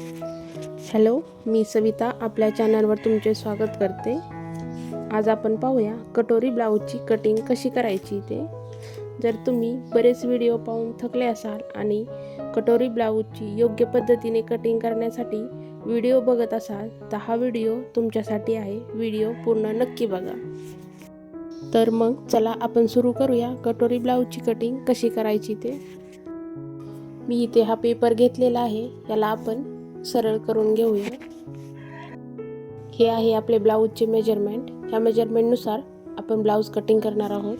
Hello मी सविता आपल्या चॅनलवर तुमचे स्वागत करते. आज आपण पाहूया कटोरी ब्लाऊजची कटिंग कशी करायची ते. जर तुम्ही बरेच व्हिडिओ पाहून थकले असाल आणि कटोरी ब्लाऊजची योग्य पद्धतीने कटिंग करण्यासाठी व्हिडिओ बघत असाल तर हा व्हिडिओ तुमच्यासाठी आहे. व्हिडिओ पूर्ण नक्की बघा. तर मग चला आपण सुरू करूया कटोरी ब्लाऊजची कटिंग कशी करायची ते. मी इथे हा पेपर घेतलेला आहे. याला आपण सरळ करून घेऊया. हे आहे आपले ब्लाऊजचे मेजरमेंट ह्या मेजरमेंटनुसार आपण ब्लाऊज कटिंग करणार आहोत.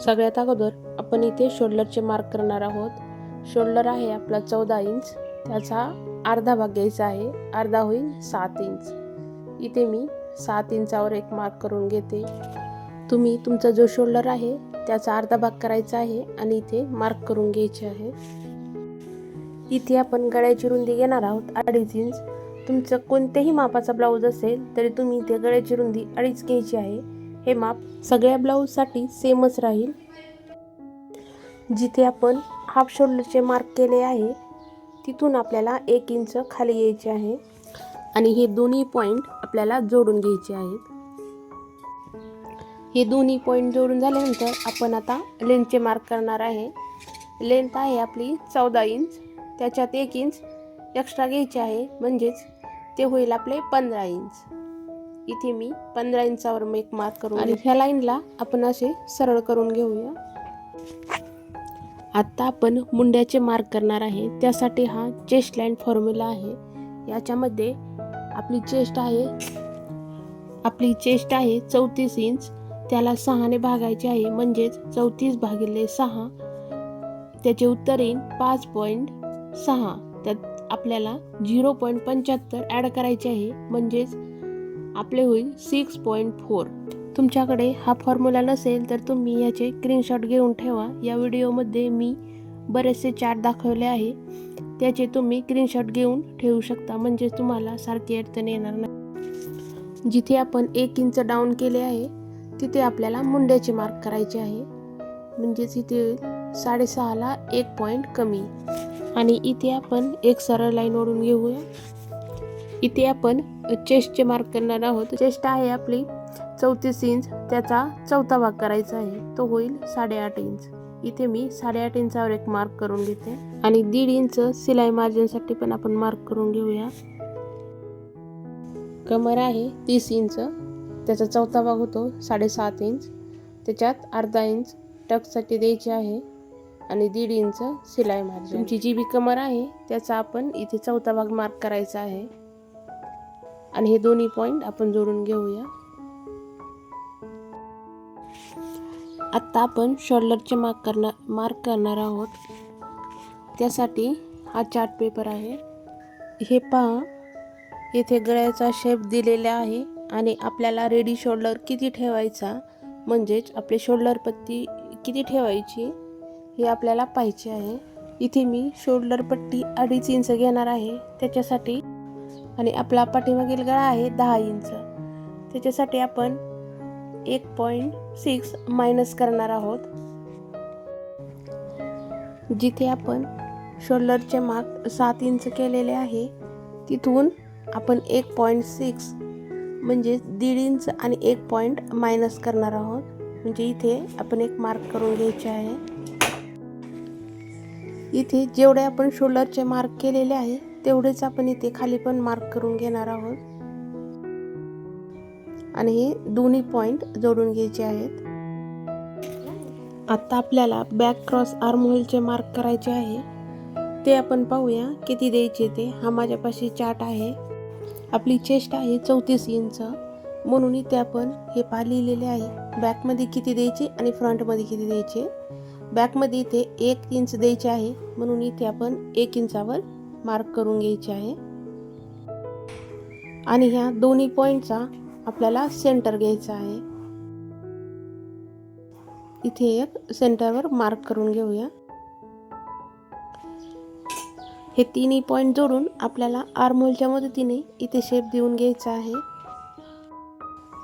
सगळ्यात अगोदर आपण इथे शोल्डरचे मार्क करणार आहोत. शोल्डर आहे आपला चौदा इंच त्याचा अर्धा भाग घ्यायचा आहे. अर्धा होईल सात इंच इथे मी सात इंचावर एक मार्क करून घेते. तुम्ही तुमचा जो शोल्डर आहे त्याचा अर्धा भाग करायचा आहे आणि इथे मार्क करून घ्यायचे आहे. इथे आपण गळ्याची रुंदी घेणार आहोत अडीच इंच. तुमचं कोणत्याही मापाचा ब्लाऊज असेल तरी तुम्ही इथे गळ्याची रुंदी अडीच घ्यायची आहे. हे माप सगळ्या ब्लाऊजसाठी सेमच राहील. जिथे आपण हाफ शोल्डरचे मार्क केले आहे तिथून आपल्याला एक इंच खाली यायचे आहे. आणि हे दोन्ही पॉईंट आपल्याला जोडून घ्यायचे आहेत. हे दोन्ही पॉईंट जोडून झाल्यानंतर आपण आता लेंथचे मार्क करणार आहे. लेंथ आहे आपली चौदा इंच. त्याच्यात एक इंच एक्स्ट्रा घ्यायचे आहे. म्हणजेच ते होईल आपले पंधरा इंच इथे मी पंधरा इंचावर मी एक मार्क करून आणि ह्या लाईनला आपण असे सरळ करून घेऊया. आत्ता आपण मुंड्याचे मार्क करणार आहे. त्यासाठी हा चेस्ट लाईन फॉर्म्युला आहे. याच्यामध्ये आपली चेस्ट आहे. आपली चेस्ट आहे चौतीस इंच त्याला सहाने भागायचे आहे. म्हणजेच चौतीस भागिले सहा. त्याचे उत्तर येईल पाच पॉईंट सहा. त्यात आपल्याला झिरो पॉईंट पंच्याहत्तर ॲड करायचे आहे. म्हणजेच आपले होईल सिक्स पॉईंट फोर. तुमच्याकडे हा फॉर्म्युला नसेल तर तुम्ही याचे स्क्रीनशॉट घेऊन ठेवा. या व्हिडिओमध्ये मी बरेचसे चार्ट दाखवले आहे. त्याचे तुम्ही स्क्रीनशॉट घेऊन ठेवू शकता. म्हणजे तुम्हाला सारखी अडचण येणार नाही. जिथे आपण एक इंच डाऊन केले आहे तिथे आपल्याला मुंड्याचे मार्क करायचे आहे. म्हणजेच इथे साडेसहाला एक पॉईंट कमी. आणि इथे आपण एक सरळ लाईन ओढून घेऊया. इथे आपण चेस्टचे मार्क करणार आहोत. चेस्ट आहे आपली चौतीस इंच त्याचा चौथा भाग करायचा आहे. तो होईल साडेआठ इंच इथे मी साडेआठ इंचावर एक मार्क करून घेते. आणि दीड इंच सिलाई मार्जिनसाठी पण आपण मार्क करून घेऊया. कमर आहे तीस इंच त्याचा चौथा भाग होतो साडेसात इंच त्याच्यात अर्धा इंच टकसाठी द्यायचे आहे. आणि दीड इंच सिलाई मार्जिन तुमची जी बी कमर आहे त्याचा आपण इथे चौथा भाग मार्क करायचा आहे. आणि हे दोन्ही पॉईंट आपण जोडून घेऊया. आत्ता आपण शोल्डरचे मार्क करणार मार्क करणार आहोत. त्यासाठी हा चार्ट पेपर आहे. हे पहा येथे गळ्याचा शेप दिलेला आहे आणि आपल्याला रेडी शोल्डर किती ठेवायचा म्हणजेच आपले शोल्डर पत्ती किती ठेवायची? हे आपल्याला पाहिजे आहे. इथे मी शोल्डर पट्टी अडीच इंच घेणार आहे. त्याच्यासाठी आणि आपला पाठीमागील गळा आहे दहा इंच. त्याच्यासाठी आपण एक पॉईंट सिक्स मायनस करणार आहोत. जिथे आपण शोल्डरचे मार्क सात इंच केलेले आहे तिथून आपण एक पॉईंट सिक्स म्हणजे दीड इंच आणि एक पॉईंट मायनस करणार आहोत. म्हणजे इथे आपण एक मार्क करून घ्यायचे आहे. इथे जेवढे आपण शोल्डरचे मार्क केलेले आहे तेवढेच आपण इथे खाली पण मार्क करून घेणार आहोत. आणि हे दोन्ही पॉईंट जोडून घ्यायचे आहेत. आता आपल्याला बॅक क्रॉस आर्म होलचे मार्क करायचे आहे. ते आपण पाहूया किती द्यायचे ते. हा माझ्यापाशी चार्ट आहे. आपली चेस्ट आहे चौतीस इंच. म्हणून इथे आपण हे पा लिहिलेले आहे. बॅकमध्ये किती द्यायचे आणि फ्रंटमध्ये किती द्यायचे? बॅकमध्ये इथे एक इंच द्यायचे आहे. म्हणून इथे आपण एक इंचावर मार्क करून घ्यायचे आहे. आणि ह्या दोन्ही पॉईंटचा आपल्याला सेंटर घ्यायचा आहे. इथे एक सेंटरवर मार्क करून घेऊया. हे तिन्ही पॉईंट जोडून आपल्याला आर्मोलच्या मदतीने इथे शेप देऊन घ्यायचा आहे.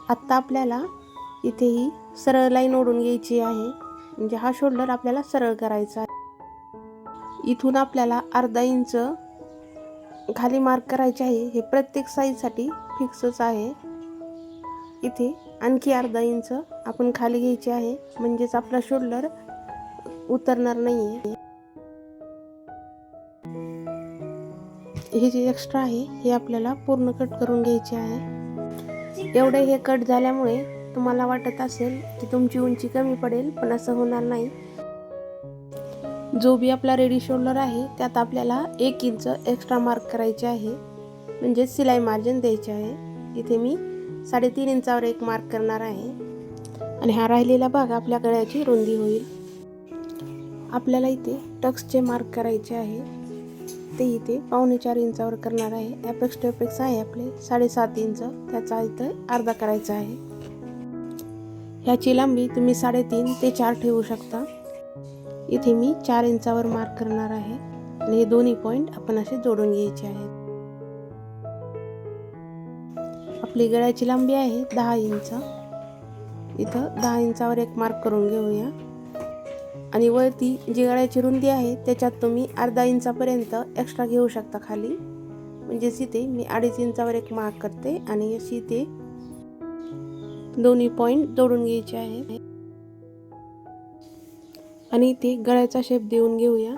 आत्ता आपल्याला इथे ही सरळ लाईन ओढून घ्यायची आहे. म्हणजे हा शोल्डर आपल्याला सरळ करायचा आहे. इथून आपल्याला अर्धा इंच खाली मार्क करायचे आहे. हे प्रत्येक साईजसाठी फिक्सच आहे. इथे आणखी अर्धा इंच आपण खाली घ्यायचे आहे. म्हणजेच आपला शोल्डर उतरणार नाही आहे हे जे एक्स्ट्रा आहे हे आपल्याला पूर्ण कट करून घ्यायचे आहे. एवढे हे कट झाल्यामुळे तुम्हाला वाटत असेल की तुमची उंची कमी पडेल पण असं होणार नाही. जो बी आपला रेडी शोल्डर आहे त्यात आपल्याला एक इंच एक्स्ट्रा मार्क करायचे आहे. म्हणजे सिलाई मार्जिन द्यायचे आहे. इथे मी साडेतीन इंचावर एक मार्क करणार आहे. आणि हा राहिलेला भाग आपल्या गळ्याची रुंदी होईल. आपल्याला इथे टक्सचे मार्क करायचे आहे. ते इथे पावणे चार इंचावर करणार आहे. ॲपेक्स टू ॲपेक्स आहे आपले साडेसात इंच. त्याचा इथं अर्धा करायचा आहे. ह्याची लांबी तुम्ही साडेतीन ते चार ठेवू शकता. इथे मी चार इंचावर मार्क करणार आहे आणि हे दोन्ही पॉईंट आपण असे जोडून घ्यायचे आहेत. आपली गळ्याची लांबी आहे दहा इंच. इथं दहा इंचावर एक मार्क करून घेऊया. आणि वरती जी गळ्याची रुंदी आहे त्याच्यात तुम्ही अर्धा इंचापर्यंत एक्स्ट्रा घेऊ शकता खाली. म्हणजेच इथे मी अडीच इंचावर एक मार्क करते आणि अशी इथे दोन्ही पॉईंट जोडून घ्यायचे आहे आणि इथे गळ्याचा शेप देऊन घेऊया.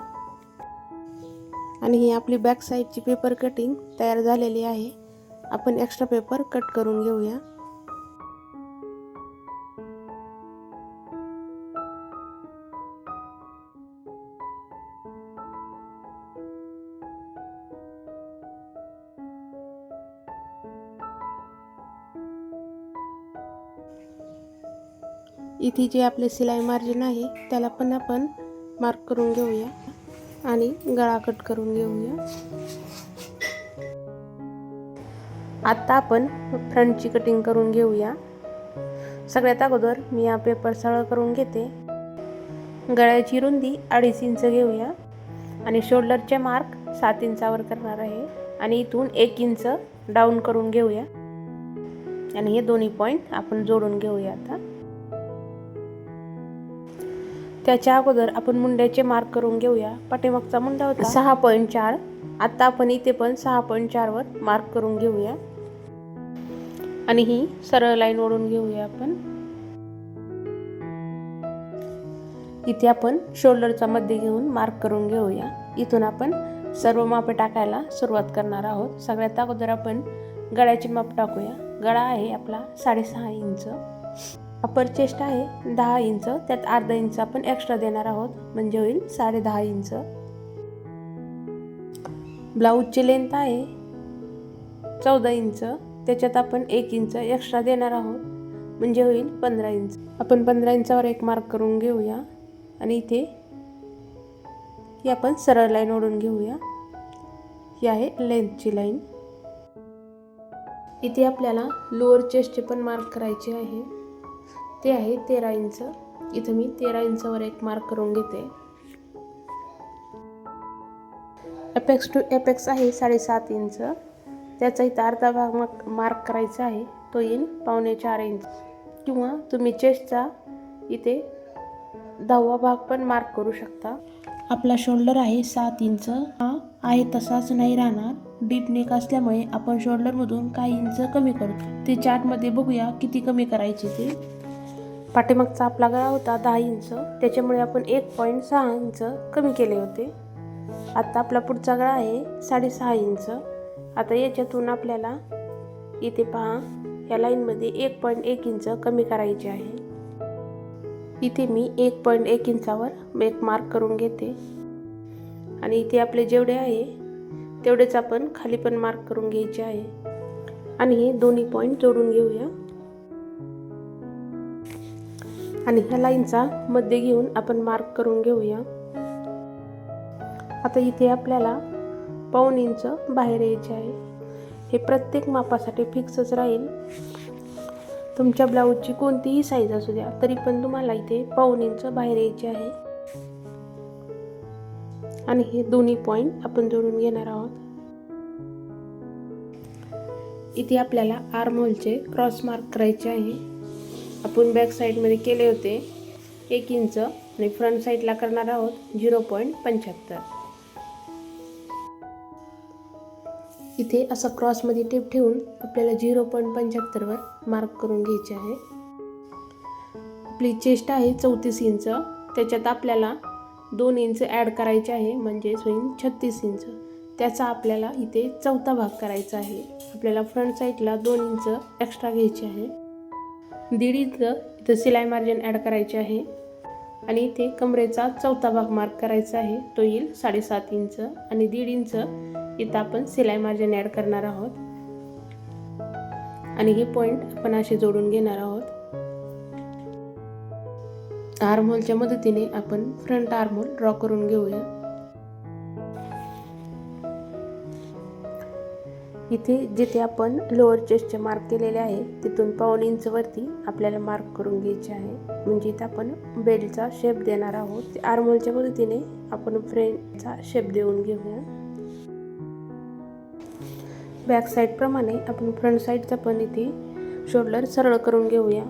आणि ही आपली बॅक साईडची पेपर कटिंग तयार झालेली आहे. आपण एक्स्ट्रा पेपर कट करून घेऊया. इथे जे आपले सिलाई मार्जिन आहे त्याला पण आपण मार्क करून घेऊया आणि गळा कट करून घेऊया. आता आपण फ्रंटची कटिंग करून घेऊया. सगळ्यात अगोदर मी हा पेपर सरळ करून घेते. गळ्याची रुंदी अडीच इंच घेऊया. आणि शोल्डरचे मार्क सात इंचावर करणार आहे. आणि इथून एक इंच डाऊन करून घेऊया. आणि हे दोन्ही पॉईंट आपण जोडून घेऊया आता. त्याच्या अगोदर आपण मुंड्याचे मार्क करून घेऊया. पाठीमागचा मुंडा होता. सहा पॉईंट चार. आत्ता आपण इथे पण सहा पॉईंट चारवर मार्क करून घेऊया. आणि ही सरळ लाईन ओढून घेऊया आपण. इथे आपण शोल्डरचा मध्ये घेऊन मार्क करून घेऊया. इथून आपण सर्व मापे टाकायला सुरुवात करणार आहोत. सगळ्यात अगोदर आपण गळ्याची माप टाकूया. गळा आहे आपला साडेसहा इंच. अपर चेस्ट आहे दहा इंच. त्यात अर्धा इंच आपण एक्स्ट्रा देणार आहोत. म्हणजे होईल साडे दहा इंच. ब्लाऊजची लेंथ आहे चौदा इंच. त्याच्यात आपण एक इंच एक्स्ट्रा देणार आहोत. म्हणजे होईल पंधरा इंच. आपण पंधरा इंचावर एक मार्क करून घेऊया. आणि इथे ही आपण सरळ लाईन ओढून घेऊया. ही आहे लेंथची लाईन इथे आपल्याला लोअर चेस्टचे पण मार्क करायचे आहे. ते आहे तेरा इंच. इथं मी तेरा इंचावर एक मार्क करून घेते. एपेक्स टू एपेक्स आहे साडेसात इंच. त्याचा इथं अर्धा भाग मग मार्क करायचा आहे. तो येईल पावणे चार इंच. किंवा तुम्ही चेस्टचा इथे दहावा भाग पण मार्क करू शकता. आपला शोल्डर आहे सात इंच. हा आहे तसाच नाही राहणार. डीप नेक असल्यामुळे आपण शोल्डरमधून काही इंच कमी करतो. ते चार्टमध्ये बघूया किती कमी करायचे ते. पाठीमागचा आपला गळा होता दहा इंच. त्याच्यामुळे आपण एक पॉईंट सहा इंच कमी केले होते. आता आपला पुढचा गळा आहे साडेसहा इंच. आता याच्यातून आपल्याला इथे पहा या लाईनमध्ये एक पॉईंट एक इंच कमी करायचे आहे. इथे मी एक पॉईंट एक इंचावर एक मार्क करून घेते. आणि इथे आपले जेवढे आहे तेवढेच आपण खाली पण मार्क करून घ्यायचे आहे. आणि हे दोन्ही पॉईंट जोडून घेऊया. आणि ह्या लाईनचा मध्ये घेऊन आपण मार्क करून घेऊया. आता इथे आपल्याला पाऊन इंच बाहेर यायचे आहे. हे प्रत्येक मापासाठी फिक्सच राहील. तुमच्या ब्लाऊजची कोणतीही साईज असू द्या तरी पण तुम्हाला इथे पाऊन इंच बाहेर यायचे आहे. आणि हे दोन्ही पॉईंट आपण जोडून घेणार आहोत. इथे आपल्याला आर्महोलचे क्रॉस मार्क करायचे आहे. आपण बॅक साईडमध्ये केले होते एक इंच आणि फ्रंट साईडला करणार आहोत झिरो पॉईंट पंच्याहत्तर. इथे असं क्रॉसमध्ये टेप ठेवून आपल्याला झिरो पॉईंट पंच्याहत्तरवर मार्क करून घ्यायचे आहे. आपली चेस्ट आहे चौतीस इंच त्याच्यात आपल्याला दोन इंच ॲड करायचे आहे म्हणजेच होईल छत्तीस इंच त्याचा आपल्याला इथे चौथा भाग करायचा आहे. आपल्याला फ्रंट साईडला दोन इंच एक्स्ट्रा घ्यायचे आहे. दीड इंच इथं सिलाई मार्जिन ॲड करायचे आहे. आणि इथे कमरेचा चौथा भाग मार्क करायचा आहे. तो येईल साडेसात इंच आणि दीड इंच इथं आपण सिलाई मार्जिन ॲड करणार आहोत. आणि हे पॉईंट आपण असे जोडून घेणार आहोत. आर्महोलच्या मदतीने आपण फ्रंट आर्महोल ड्रॉ करून घेऊया. इथे जिथे आपण लोअर चेस्टचे मार्क केलेले आहे तिथून पाऊन इंचवरती आपल्याला मार्क करून घ्यायचे आहे. म्हणजे इथे आपण बेल्टचा शेप देणार आहोत. आर्महोलच्या मदतीने आपण फ्रेंडचा शेप देऊन घेऊया. बॅक साईडप्रमाणे आपण फ्रंट साईडचा पण इथे शोल्डर सरळ करून घेऊया.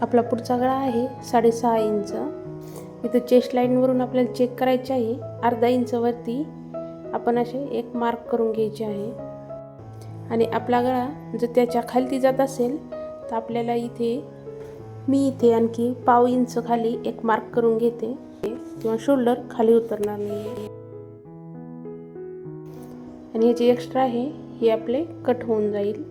आपला पुढचा गळा आहे साडेसहा इंच इथं चेस्ट लाईनवरून आपल्याला चेक करायचे आहे. अर्धा इंचवरती आपण असे एक मार्क करून घ्यायचे आहे. आणि आपला गळा जर त्याच्या खालती जात असेल तर आपल्याला इथे मी इथे आणखी पाव इंच खाली एक मार्क करून घेते. किंवा शोल्डर खाली उतरणार नाही आणि हे जे एक्स्ट्रा आहे हे आपले कट होऊन जाईल.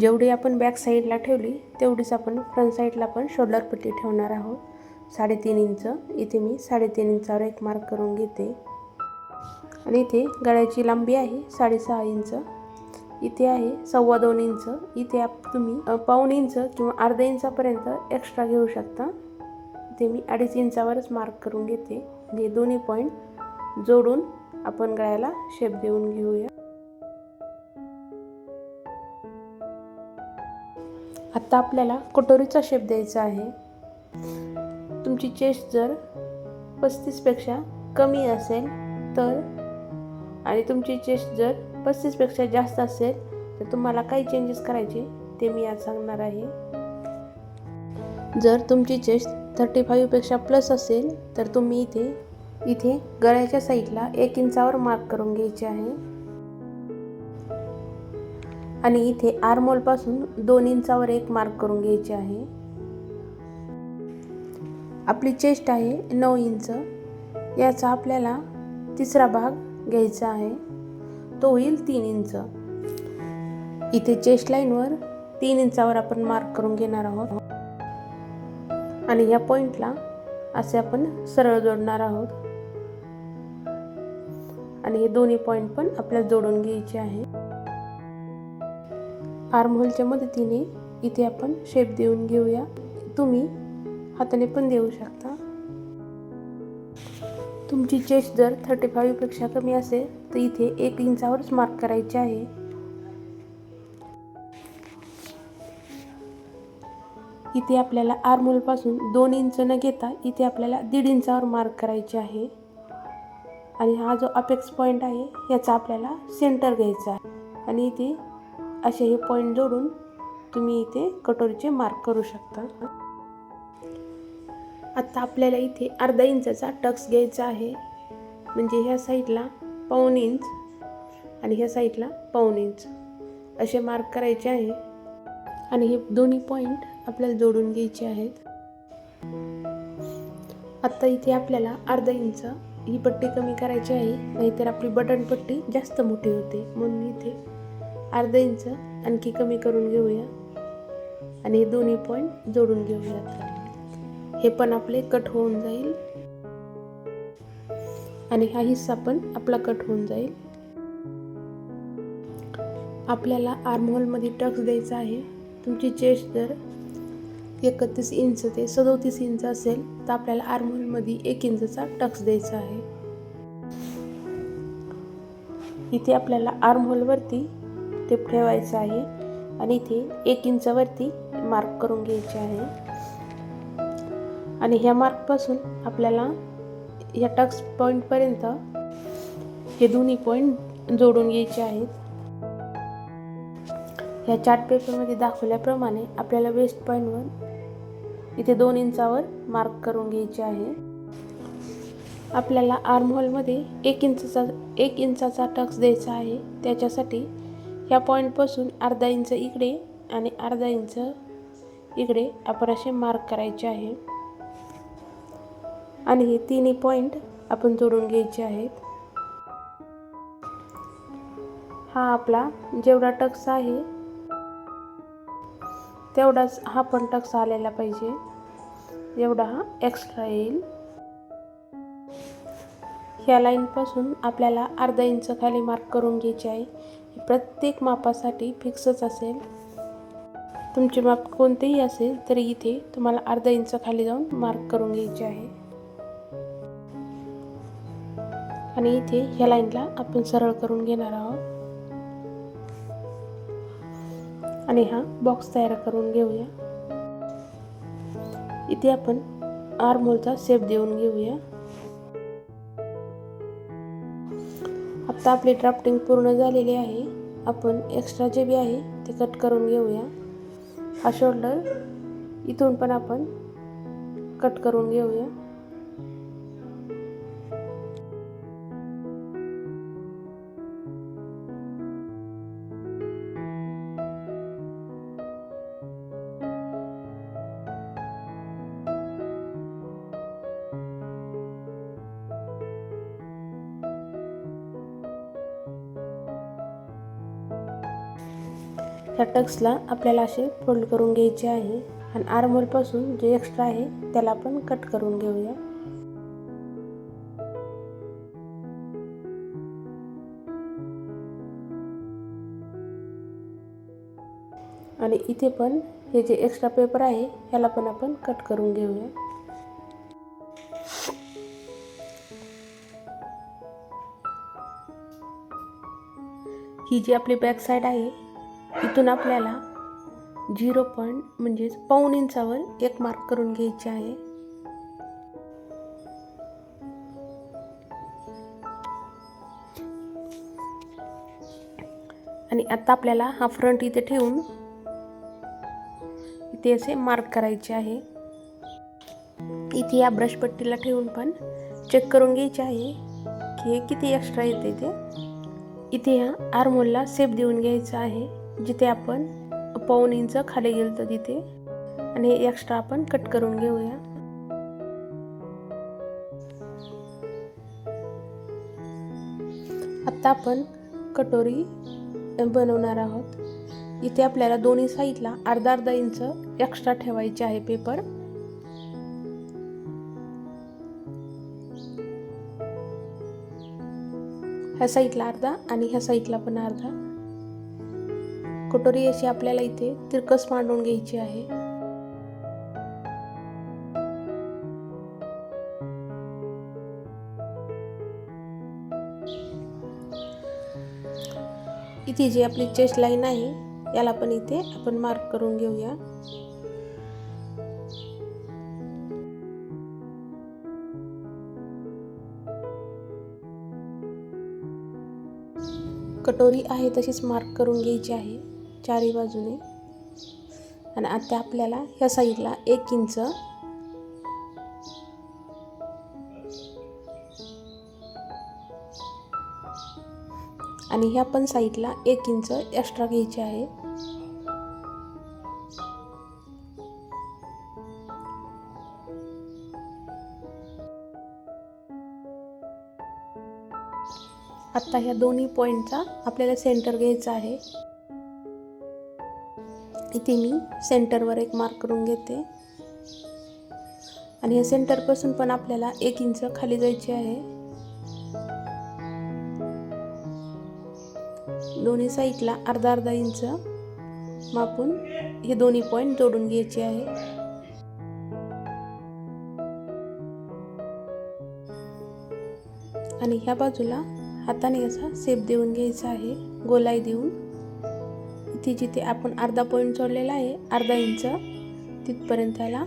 जेवढी आपण बॅक साईडला ठेवली तेवढीच आपण फ्रंट साईडला पण शोल्डर पट्टी ठेवणार आहोत. साडेतीन इंच. इथे मी साडेतीन इंचावर एक मार्क करून घेते. आणि इथे गळ्याची लांबी आहे साडेसहा इंच. इथे आहे सव्वा दोन इंच. इथे आप तुम्ही पाऊण इंच किंवा अर्धा इंचापर्यंत एक्स्ट्रा घेऊ शकता. इथे मी अडीच इंचावरच मार्क करून घेते. हे दोन्ही पॉईंट जोडून आपण गळ्याला शेप देऊन घेऊया. आत्ता आपल्याला कटोरीचा शेप द्यायचा आहे. तुमची चेस्ट जर पस्तीसपेक्षा कमी असेल तर? आणि तुमची चेस्ट जर पस्तीसपेक्षा जास्त असेल तर तुम्हाला काही चेंजेस करायचे ते मी आज सांगणार आहे. जर तुमची चेस्ट थर्टी फाईव्हपेक्षा प्लस असेल तर तुम्ही इथे इथे गळ्याच्या साईडला एक इंचावर मार्क करून घ्यायचे आहे. आणि इथे आरमोलपासून दोन इंचावर एक मार्क करून घ्यायचे आहे. आपली चेस्ट आहे नऊ इंच. याचा आपल्याला तिसरा भाग घ्यायचा आहे. तो होईल तीन इंच. इथे चेस्ट लाईनवर तीन इंचावर आपण मार्क करून घेणार आहोत. आणि या पॉईंटला असे आपण सरळ जोडणार आहोत. आणि हे दोन्ही पॉईंट पण आपल्याला जोडून घ्यायचे आहे. आर्महोलच्या मदतीने इथे आपण शेप देऊन घेऊया. तुम्ही हाताने पण देऊ शकता. तुमची चेस्ट जर थर्टी फाईव्हपेक्षा कमी असेल तर इथे एक इंचावरच मार्क करायचे आहे. इथे आपल्याला आरमोलपासून दोन इंच न घेता इथे आपल्याला दीड इंचावर मार्क करायचे आहे. आणि हा जो अपेक्स पॉईंट आहे याचा आपल्याला सेंटर घ्यायचा आहे. आणि इथे असे हे पॉईंट जोडून तुम्ही इथे कटोरीचे मार्क करू शकता. आत्ता आपल्याला इथे अर्धा इंचाचा टक्स घ्यायचा आहे. म्हणजे ह्या साईडला पाऊण इंच आणि ह्या साईडला पाऊण इंच असे मार्क करायचे आहे. आणि हे दोन्ही पॉईंट आपल्याला जोडून घ्यायचे आहेत. आत्ता इथे आपल्याला अर्धा इंच ही पट्टी कमी करायची आहे. नाहीतर आपली बटन पट्टी जास्त मोठी होते. म्हणून इथे अर्धा इंच आणखी कमी करून घेऊया. आणि हे दोन्ही पॉईंट जोडून घेऊयात. हे पण आपले कट होऊन जाईल. आणि हा हिस्सा पण आपला कट होऊन जाईल. आपल्याला आर्महोलमध्ये टक्स द्यायचा आहे. तुमची चेस्ट जर एकतीस इंच ते सदोतीस इंच असेल तर आपल्याला आर्महोलमध्ये एक इंचचा टक्स द्यायचा आहे. इथे आपल्याला आर्महोलवरती टेप ठेवायचं आहे. आणि इथे एक इंचावरती मार्क करून घ्यायचे आहे. आणि ह्या मार्कपासून आपल्याला ह्या टक्स पॉईंटपर्यंत हे दोन्ही पॉईंट जोडून घ्यायचे आहेत. ह्या चार्ट पेपरमध्ये दाखवल्याप्रमाणे आपल्याला वेस्ट पॉईंटवर इथे दोन इंचावर मार्क करून घ्यायचे आहे. आपल्याला आर्महोलमध्ये एक इंचाचा एक इंचाचा टक्स द्यायचा आहे. त्याच्यासाठी ह्या पॉईंटपासून अर्धा इंच इकडे आणि अर्धा इंच इकडे आपण असे मार्क करायचे आहे. आणि हे तिन्ही पॉईंट आपण जोडून घ्यायचे आहेत. हा आपला जेवढा टक्स आहे तेवढाच हा पण टक्स आलेला पाहिजे. एवढा हा एक्स्ट्रा येईल. ह्या लाईनपासून आपल्याला अर्धा इंच खाली मार्क करून घ्यायचे आहे. प्रत्येक मापासाठी फिक्सच असेल. तुमचे माप कोणतेही असेल तरी इथे तुम्हाला अर्धा इंच खाली जाऊन मार्क करून घ्यायचे आहे. आणि इथे ह्या लाईनला आपण सरळ करून घेणार आहोत. आणि हा बॉक्स तयार करून घेऊया. इथे आपण आरमोलचा शेप देऊन घेऊया. आता आपली ड्राफ्टिंग पूर्ण झालेली आहे. आपण एक्स्ट्रा जे बी आहे ते कट करून घेऊया. हा शोल्डर इथून पण आपण कट करून घेऊया. ह्या टक्सला आपल्याला असे फोल्ड करून घ्यायचे आहे आणि आर्मोलपासून जे एक्स्ट्रा आहे त्याला आपण कट करून घेऊया. आणि इथे पण हे जे एक्स्ट्रा पेपर आहे ह्याला पण आपण कट करून घेऊया. ही जी आपली बॅक साईड आहे इथून आपल्याला झिरो पॉईंट म्हणजेच पाऊण इंचावर एक मार्क करून घ्यायचे आहे. आणि आता आपल्याला हा फ्रंट इथे ठेवून इथे असे मार्क करायचे आहे. इथे या ब्रशपट्टीला ठेवून पण चेक करून घ्यायचे आहे की हे किती एक्स्ट्रा येते ते. इथे ह्या आर्मोलला सेप देऊन घ्यायचा आहे. जिथे आपण पाऊन इंच खाली गेलं तर तिथे. आणि एक्स्ट्रा आपण कट करून घेऊया. आत्ता आपण कटोरी बनवणार आहोत. इथे आपल्याला दोन्ही साईडला अर्धा अर्धा इंच एक्स्ट्रा ठेवायचे आहे पेपर ह्या साईडला अर्धा आणि ह्या साईडला पण अर्धा. कटोरी अशी आपल्याला इथे तिरकस मांडून घ्यायची आहे. इथे जी आपली चेस्ट लाईन आहे याला पण इथे आपण मार्क करून घेऊया. कटोरी आहे तशीच मार्क करून घ्यायची आहे. चारी बाजूने. आणि आता आपल्याला ह्या साईडला एक इंच. आणि ह्या पण साईडला एक इंच एक्स्ट्रा घ्यायचे आहे. आत्ता ह्या दोन्ही पॉईंटचा आपल्याला सेंटर घ्यायचा आहे. इथे मी. सेंटरवर एक मार्क करून घेते. आणि या सेंटरपासून पण आपल्याला एक इंच खाली जायची आहे. दोन्ही साईडला अर्धा अर्धा इंच मापून हे दोन्ही पॉईंट जोडून घ्यायचे आहे. आणि ह्या बाजूला हाताने असा सेप देऊन घ्यायचा आहे. गोलाई देऊन. ती जिथे आपण अर्धा पॉईंट सोडलेला आहे अर्धा इंच तिथपर्यंत त्याला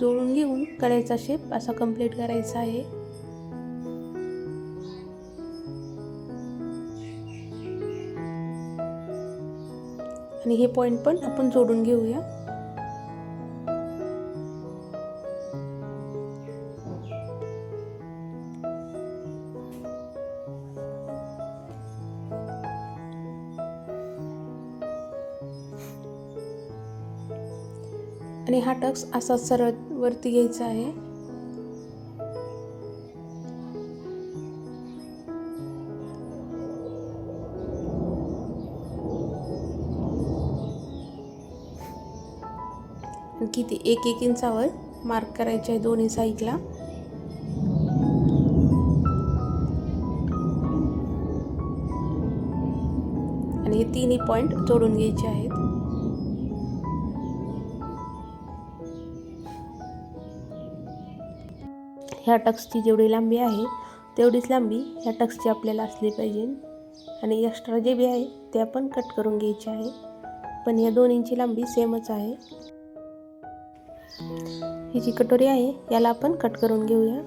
जोडून घेऊन कळ्याचा शेप असा कंप्लीट करायचा आहे. आणि हे पॉईंट पण आपण जोडून घेऊया. हा टक्स असा सरळ वरती घ्यायचा आहे. किती एक एक इंचावर मार्क करायचे आहे दोन्ही साईडला आणि हे तिन्ही पॉईंट जोडून घ्यायचे आहेत. ह्या टक्सची जेवढी लांबी आहे तेवढीच लांबी ह्या टक्सची आपल्याला असली पाहिजे. आणि एक्स्ट्रा जे बी आहे ते आपण कट करून घ्यायचे आहे. पण या दोन्हींची लांबी सेमच आहे. ही जी कटोरी आहे याला आपण कट करून घेऊया.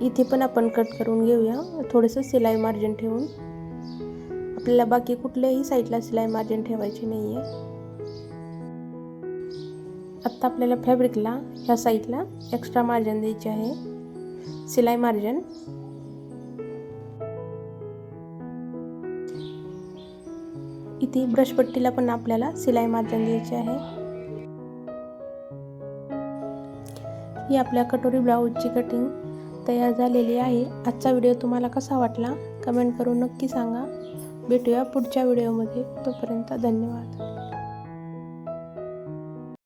इथे पण आपण कट करून घेऊया. थोडंसं सिलाई मार्जिन ठेवून. आपल्याला बाकी कुठल्याही साईडला सिलाई मार्जिन ठेवायची नाही आहे आत्ता आपल्याला फॅब्रिकला ह्या साईडला एक्स्ट्रा मार्जिन द्यायचे आहे. सिलाई मार्जिन इथे ब्रशपट्टीला पण आपल्याला सिलाई मार्जिन द्यायचे आहे. ही आपल्या कटोरी ब्लाऊजची कटिंग तयार झालेली आहे. आजचा व्हिडिओ तुम्हाला कसा वाटला? कमेंट करून नक्की सांगा. भेटूया पुढच्या व्हिडिओमध्ये. तोपर्यंत धन्यवाद.